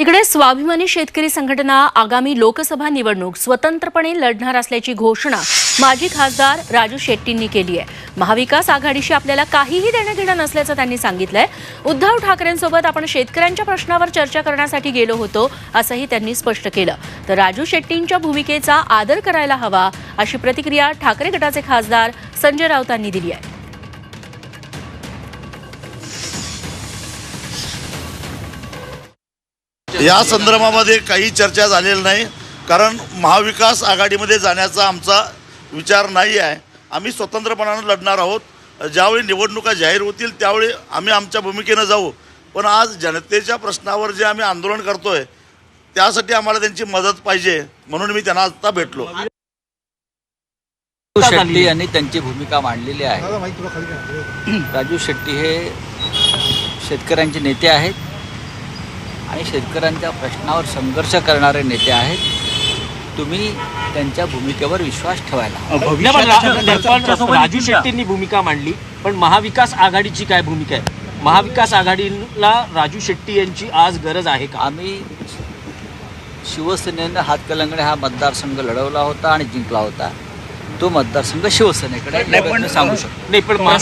इकडे स्वाभिमानी शेतकरी संघटना आगामी लोकसभा निवडणूक स्वतंत्रपणे लढणार असल्याची घोषणा माजी खासदार राजू शेट्टींनी केली आहे. महाविकास आघाडीशी आपल्याला काहीही देणं घेणं नसल्याचं त्यांनी सांगितलंय. उद्धव ठाकरेंसोबत आपण शेतकऱ्यांच्या प्रश्नावर चर्चा करण्यासाठी गेलो होतो असंही त्यांनी स्पष्ट केलं. तर राजू शेट्टींच्या भूमिकेचा आदर करायला हवा अशी प्रतिक्रिया ठाकरे गटाचे खासदार संजय राऊतांनी दिली आहे. या संदर्भामध्ये काही चर्चा झालेली नाही कारण महाविकास आघाडीमध्ये जाण्याचा आमचा विचार नाही आहे. आम्ही स्वतंत्रपणानं लढणार आहोत. ज्यावेळी निवडणुका जाहीर होतील त्यावेळी आम्ही आमच्या भूमिकेनं जाऊ. पण आज जनतेच्या प्रश्नावर जे आम्ही आंदोलन करतोय त्यासाठी आम्हाला त्यांची मदत पाहिजे म्हणून मी त्यांना आता भेटलो. राजू शेट्टी यांनी त्यांची भूमिका मांडलेली आहे. राजू शेट्टी हे शेतकऱ्यांचे नेते आहेत. आणि शेतकऱ्यांच्या प्रश्नावर संघर्ष करणारे नेते आहेत. तुम्ही त्यांच्या भूमिकेवर विश्वास ठेवायला राजू शेट्टींनी भूमिका मांडली पण महाविकास आघाडीची काय भूमिका आहे? महाविकास आघाडीला राजू शेट्टी यांची आज गरज आहे का? आम्ही शिवसेनेनं हातकलंगडे हा मतदारसंघ लढवला होता आणि जिंकला होता. तो मतदारसंघ शिवसेनेकडे सांगू शकतो. नाही पण महा-